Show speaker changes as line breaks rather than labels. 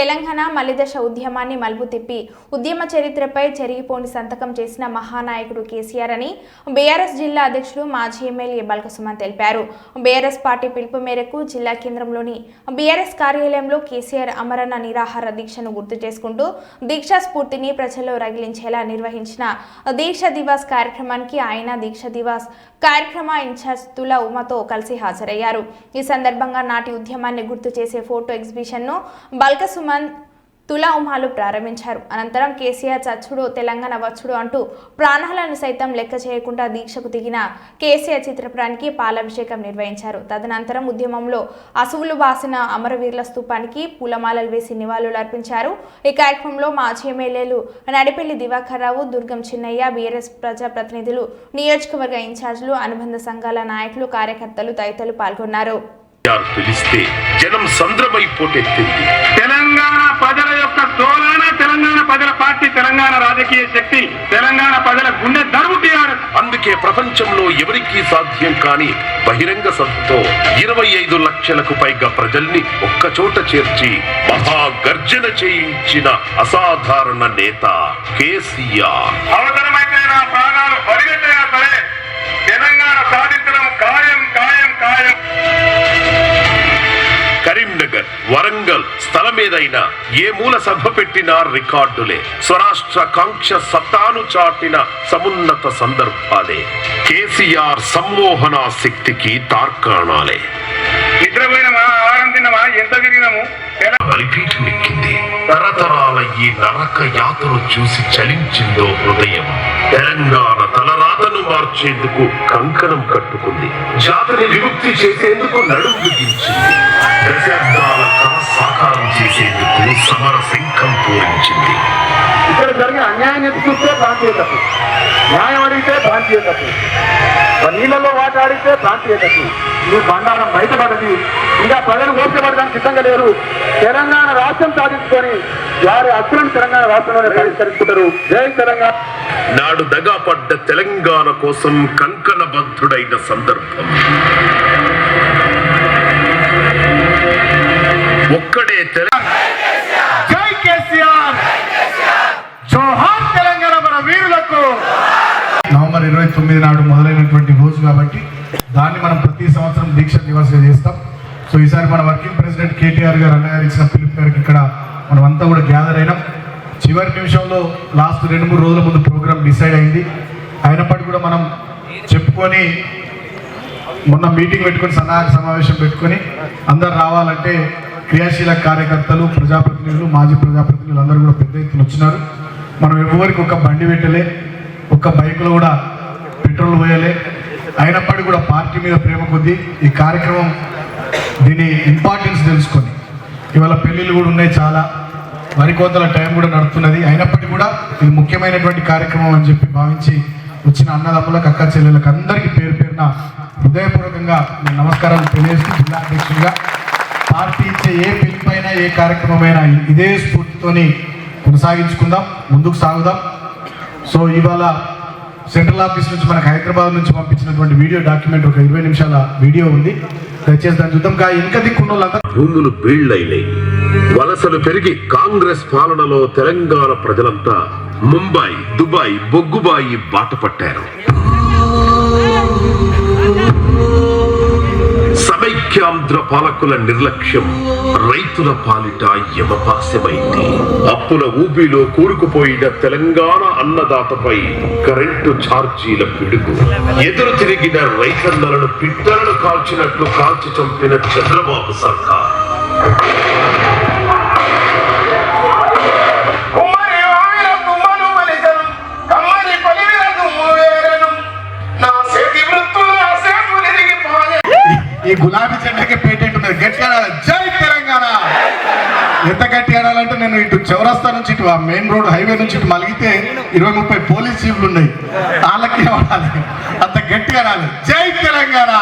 తెలంగాణ మలిదశ ఉద్యమాన్ని మలుపు తిప్పి ఉద్యమ చరిత్రపై చెరిగిపోని సంతకం చేసిన మహానాయకుడు కేసీఆర్ అని బీఆర్ఎస్ జిల్లా అధ్యక్షుడు మాజీ ఎమ్మెల్యే బల్కసుమన్ తెలిపారు. బీఆర్ఎస్ పార్టీ పిలుపు మేరకు జిల్లా కేంద్రంలోని బీఆర్ఎస్ కార్యాలయంలో కేసీఆర్ అమరణ నిరాహార దీక్షను గుర్తు చేసుకుంటూ దీక్షా స్ఫూర్తిని ప్రజల్లో రగిలించేలా నిర్వహించిన దీక్ష దివాస్ కార్యక్రమానికి ఆయన దీక్ష దివాస్ కార్యక్రమ ఇన్ఛార్జ్ తుల ఉమతో కలిసి హాజరయ్యారు. ఈ సందర్భంగా నాటి ఉద్యమాన్ని గుర్తు చేసే ఫోటో ఎగ్జిబిషన్ను బల్కసుమన్ తులా ఉమాలు ప్రారంభించారు. అనంతరం కేసీఆర్ చచ్చుడు తెలంగాణ వచ్చుడు అంటూ ప్రాణాలను సైతం లెక్క చేయకుండా దీక్షకు దిగిన కేసీఆర్ చిత్రపటానికి పాలాభిషేకం నిర్వహించారు. తదనంతరం ఉద్యమంలో అసువులు బాసిన అమరవీరుల స్థూపానికి పూలమాలలు వేసి నివాళులు అర్పించారు. ఈ కార్యక్రమంలో మాజీ ఎమ్మెల్యేలు నడిపెల్లి దివాకర్ రావు దుర్గం చిన్నయ్య బీఆర్ఎస్ ప్రజాప్రతినిధులు నియోజకవర్గ ఇన్ఛార్జీలు అనుబంధ సంఘాల నాయకులు కార్యకర్తలు తదితరులు పాల్గొన్నారు.
పిలిస్తే జనం సంద్రమై
తెలంగాణ ప్రజల యొక్క దోలాన తెలంగాణ ప్రజల పార్టీ తెలంగాణ రాజకీయ శక్తి తెలంగాణ ప్రజల గుండె దరువు టీఆర్ఎస్
అందుకే ప్రపంచంలో ఎవరికీ సాధ్యం కాని బహిరంగ సభతో ఇరవై ఐదు లక్షలకు పైగా ప్రజల్ని ఒక్కచోట చేర్చి మహా గర్జన చేయించిన అసాధారణ నేత కేసీఆర్.
అవసరమైతే నా
కరీంనగర్ వరంగల్ స్థలమేదైనా ఏ మూల సభ పెట్టినా రికార్డులే. స్వరాష్ట్ర కాంక్ష సత్తాను చాటిన సమున్నత సందర్భాలే. కేసీఆర్ సమ్మోహన శక్తికి తార్కాణాలే.
నిద్రపోయినమా ఆహారం తిన్నమా? ఎంత తిరిగినాము? తెల-
బలిపీఠమెక్కింది తరతరాల ఈ నరక యాతను చూసి చలించిందో హృదయం. తెలంగాణ తలరాతను మార్చేందుకు కంకణం కట్టుకుంది. జాతిని విముక్తి చేసేందుకు నడుం బిగించింది. సాకారం చేసేందుకు సమర శంఖం పూరించింది.
ఇక్కడ జరిగిన అన్యాయం ఎత్తి చూస్తే ప్రాంతీయ తప్పు. న్యాయం అడిగితే ప్రాంతీయ తప్పు. నీళ్ళలో వాట అడిగితే ప్రాంతీయ తప్పు. ఈ బండారం బయటపడది ఇంకా ప్రజలు మోసపడడానికి సిద్ధంగా లేరు. తెలంగాణ రాష్ట్రం సాధించుకొని వారి హక్కులను తెలంగాణ రాష్ట్రంలోనే పరిష్కరించుకుంటారు. జై తెలంగాణ.
నాడు దగాపడ్డ తెలంగాణ కోసం కంకణబద్ధుడైన సందర్భం. ఒక్కడే తెలంగాణ
జై కేసీఆర్ జోహార్ తెలంగాణ మన వీరులకు నవంబర్ ఇరవై తొమ్మిది నాడు మొదలైనటువంటి రోజు కాబట్టి దాన్ని మనం ప్రతి సంవత్సరం దీక్ష దివాసగా చేస్తాం. సో ఈసారి మన వర్కింగ్ ప్రెసిడెంట్ కేటీఆర్ గారు అన్నగారు ఇచ్చిన పిలుపు మేరకు ఇక్కడ మనం అంతా కూడా గ్యాదర్ అయినాం. చివరి నిమిషంలో లాస్ట్ రెండు మూడు రోజుల ముందు ప్రోగ్రామ్ డిసైడ్ అయింది. అయినప్పటికీ కూడా మనం చెప్పుకొని మొన్న మీటింగ్ పెట్టుకొని సన్నాహక సమావేశం పెట్టుకొని అందరు రావాలంటే క్రియాశీల కార్యకర్తలు ప్రజాప్రతినిధులు మాజీ ప్రజాప్రతినిధులు అందరూ కూడా పెద్ద ఎత్తున వచ్చినారు. మనం ఎవరికి ఒక బండి పెట్టలే. ఒక్క బైక్లో కూడా పెట్రోల్ పోయలే. అయినప్పటికీ కూడా పార్టీ మీద ప్రేమ కొద్దీ ఈ కార్యక్రమం దీని ఇంపార్టెన్స్ తెలుసుకొని ఇవాళ పెళ్ళిళ్ళు కూడా ఉన్నాయి చాలా మరికొంతల టైం కూడా నడుస్తున్నది. అయినప్పటికీ కూడా ఇది ముఖ్యమైనటువంటి కార్యక్రమం అని చెప్పి భావించి వచ్చిన అన్నదమ్ములకు అక్క చెల్లెలకు అందరికీ పేరు పేరున హృదయపూర్వకంగా నేను నమస్కారాలు తెలియజేస్తూ జిల్లా అధ్యక్షుడిగా పార్టీ ఇచ్చే ఏ పిలుపైనా ఏ కార్యక్రమమైనా ఇదే స్ఫూర్తితోని కొనసాగించుకుందాం ముందుకు సాగుదాం. సో ఇవాళ సెంట్రల్ ఆఫీస్ నుంచి మనకు హైదరాబాద్ నుంచి పంపించినటువంటి వీడియో డాక్యుమెంట్ ఒక ఇరవై నిమిషాల వీడియో ఉంది. దయచేసి దాన్ని చూద్దాం. కా ఇంకా దిక్కున్న వాళ్ళంతా
భూములు బీళ్ళైనాయి వలసలు పెరిగి కాంగ్రెస్ పాలనలో తెలంగాణ ప్రజలంతా ముంబై దుబాయ్ బొగ్గుబాయి బాట పట్టారు. సమైక్యాంధ్ర పాలకుల నిర్లక్ష్యం రైతుల పాలిట యమపాస్యమైంది అప్పుల ఊబిలో కూరుకుపోయిన తెలంగాణ అన్నదాతపై కరెంటు ఛార్జీల పిడుగు. ఎదురు తిరిగిన రైతన్నలను పిట్టలను కాల్చినట్లు కాల్చి చంపిన చంద్రబాబు సర్కార్.
ఈ గులాబీ చెట్టుకి పేటెంట్ ఉన్నది. గట్టి జై తెలంగాణ! ఎంత గట్టి ఆడాలంటే నేను ఇటు చౌరస్తా నుంచి ఇటు ఆ మెయిన్ రోడ్ హైవే నుంచి ఇటు మలిగితే ఇరవై ముప్పై పోలీస్ చీఫ్లు ఉన్నాయి. వాళ్ళకి ఆడాలి అంత గట్టి ఆడాలి జై తెలంగాణ!